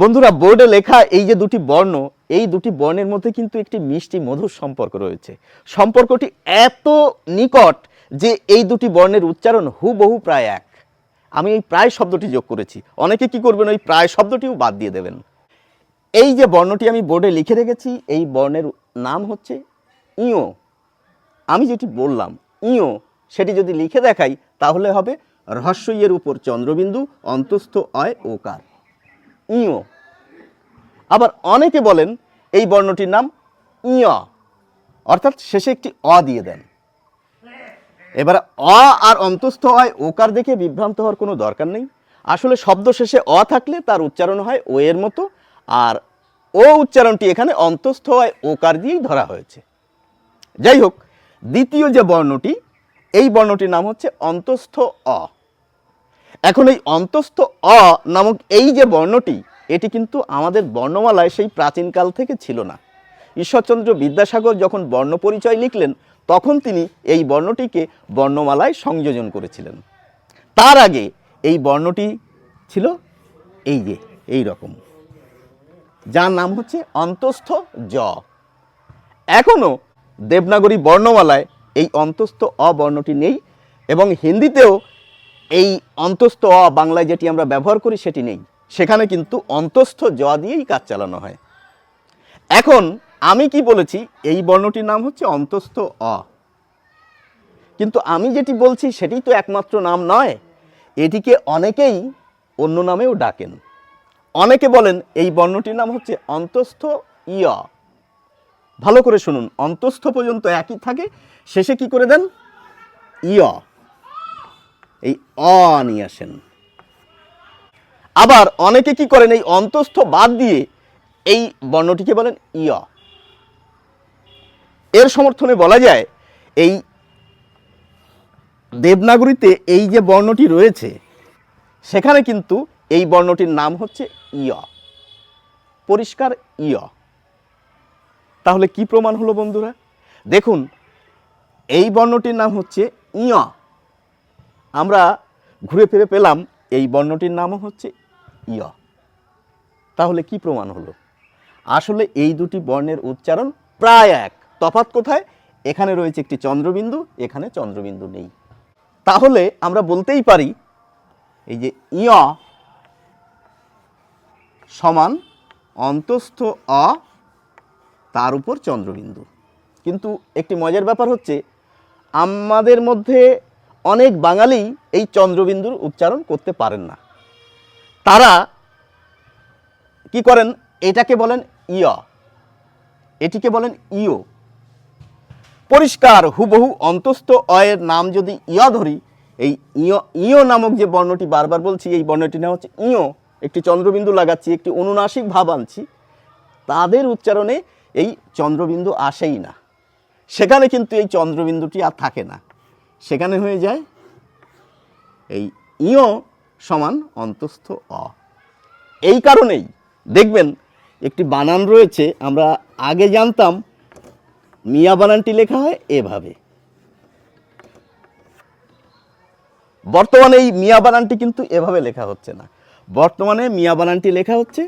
বন্ধুরা, বোর্ডে লেখা এই যে দুটি বর্ণ, এই দুটি বর্ণের মধ্যে কিন্তু একটি মিষ্টি মধুর সম্পর্ক রয়েছে। সম্পর্কটি এত নিকট যে এই দুটি বর্ণের উচ্চারণ হুবহু প্রায় এক। আমি এই প্রায় শব্দটি যোগ করেছি। অনেকে কি করবেন, ওই প্রায় শব্দটিও বাদ দিয়ে দেবেন। এই যে বর্ণটি আমি বোর্ডে লিখে রেখেছি, এই বর্ণের নাম হচ্ছে ইও আমি যেটি বললাম ইও সেটি যদি লিখে দেখাই, তাহলে হবে রহস্যইয়ের উপর চন্দ্রবিন্দু, অন্তস্থ অয়, ওকার। ইও আবার অনেকে বলেন এই বর্ণটির নাম ইয়। অর্থাৎ শেষে একটি অ দিয়ে দেন। এবার অ আর অন্তস্থ হয় ওকার দেখে বিভ্রান্ত হওয়ার কোনো দরকার নেই। আসলে শব্দ শেষে অ থাকলে তার উচ্চারণ হয় ও এর মতো, আর ও উচ্চারণটি এখানে অন্তস্থ হয় ওকার দিয়েই ধরা হয়েছে। যাই হোক, দ্বিতীয় যে বর্ণটি, এই বর্ণটির নাম হচ্ছে অন্তস্থ অ। এখন এই অন্তস্থ অ নামক এই যে বর্ণটি, এটি কিন্তু আমাদের বর্ণমালায় সেই প্রাচীনকাল থেকে ছিল না। ঈশ্বরচন্দ্র বিদ্যাসাগর যখন বর্ণ পরিচয় লিখলেন, তখন তিনি এই বর্ণটিকে বর্ণমালায় সংযোজন করেছিলেন। তার আগে এই বর্ণটি ছিল এই যে, এই রকম। যার নাম হচ্ছে অন্তস্থ জ। এখনও দেবনাগরী বর্ণমালায় এই অন্তস্থ অ বর্ণটি নেই এবং হিন্দিতেও এই অন্তস্থ অ বাংলায় যেটি আমরা ব্যবহার করি সেটি নেই। সেখানে কিন্তু অন্তস্থ জ দিয়েই কাজ চালানো হয়। এখন আমি কি বলেছি, এই বর্ণটির নাম হচ্ছে অন্তস্থ অ। কিন্তু আমি যেটি বলছি সেটি তো একমাত্র নাম নয়। এটিকে অনেকেই অন্য নামেও ডাকেন। অনেকে বলেন এই বর্ণটির নাম হচ্ছে অন্তস্থ ইয় ভালো করে শুনুন, অন্তস্থ পর্যন্ত একই থাকে, শেষে কি করে দেন? ইয় এই অ নিয়ে আসেন। আবার অনেকে কি করেন, এই অন্তস্থ বাদ দিয়ে এই বর্ণটিকে বলেন ইয় এর সমর্থনে বলা যায়, এই দেবনাগরীতে এই যে বর্ণটি রয়েছে, সেখানে কিন্তু এই বর্ণটির নাম হচ্ছে ইয় পরিষ্কার ইয় তাহলে কি প্রমাণ হলো বন্ধুরা? দেখুন, এই বর্ণটির নাম হচ্ছে ইয় আমরা ঘুরে ফিরে পেলাম এই বর্ণটির নামও হচ্ছে ইয় তাহলে কি প্রমাণ হলো? আসলে এই দুটি বর্ণের উচ্চারণ প্রায় এক। তফাৎ কোথায়? এখানে রয়েছে একটি চন্দ্রবিন্দু, এখানে চন্দ্রবিন্দু নেই। তাহলে আমরা বলতেই পারি এই যে ইয় সমান অন্তস্থ অ তার উপর চন্দ্রবিন্দু। কিন্তু একটি মজার ব্যাপার হচ্ছে, আমাদের মধ্যে অনেক বাঙালি এই চন্দ্রবিন্দুর উচ্চারণ করতে পারেন না। তারা কি করেন? এটাকে বলেন ইয়। এটিকে বলেন ইও পরিষ্কার হুবহু অন্তস্থ অয়ের নাম যদি ইয় ধরি, এই ইয় ইয় নামক যে বর্ণটি বারবার বলছি, এই বর্ণটির নাম হচ্ছে ইয়। একটি চন্দ্রবিন্দু লাগাচ্ছি, একটি অনুনাসিক ভাব আনছি। তাদের উচ্চারণে এই চন্দ্রবিন্দু আসেই না। সেখানে কিন্তু এই চন্দ্রবিন্দুটি আর থাকে না। সেখানে হয়ে যায় এই ইয় সমান অন্তস্থ অ। এই কারণেই দেখবেন একটি বানান রয়েছে, আমরা আগে জানতাম মিয়া বানানটি লেখা হয় এভাবে। বর্তমানে এই মিয়া বানানটি কিন্তু এভাবে লেখা হচ্ছে না। বর্তমানে মিয়া বানানটি লেখা হচ্ছে,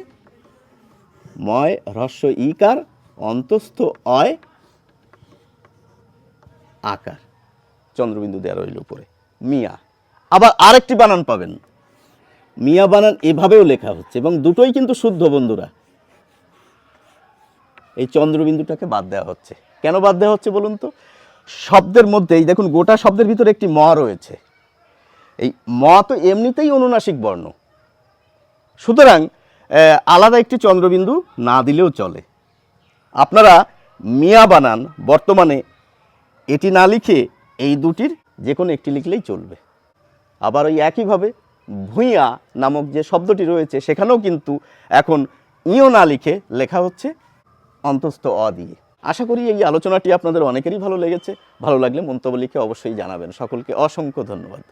ময় হ্রস্ব ইকার, অন্তস্থ অয়, আকার। চন্দ্রবিন্দু দেওয়া রইল উপরে। মিয়া। আবার আরেকটি বানান পাবেন। মিয়া বানান এভাবেও লেখা হচ্ছে এবং দুটোই কিন্তু শুদ্ধ বন্ধুরা। এই চন্দ্রবিন্দুটাকে বাদ দেওয়া হচ্ছে। কেন বাদ দেওয়া হচ্ছে বলুন তো? শব্দের মধ্যে এই দেখুন, গোটা শব্দের ভিতরে একটি ম রয়েছে। এই ম তো এমনিতেই অনুনাসিক বর্ণ। সুতরাং আলাদা একটি চন্দ্রবিন্দু না দিলেও চলে। আপনারা মিয়া বানান বর্তমানে এটি না লিখে এই দুটির যে কোনো একটি লিখলেই চলবে। আবার ওই একইভাবে ভূঁইয়া নামক যে শব্দটি রয়েছে, সেখানেও কিন্তু এখন ইও না লিখে লেখা হচ্ছে অন্তস্থ অ দিয়ে। আশা করি এই আলোচনাটি আপনাদের অনেকেরই ভালো লেগেছে। ভালো লাগলে মন্তব্য লিখে অবশ্যই জানাবেন। সকলকে অসংখ্য ধন্যবাদ।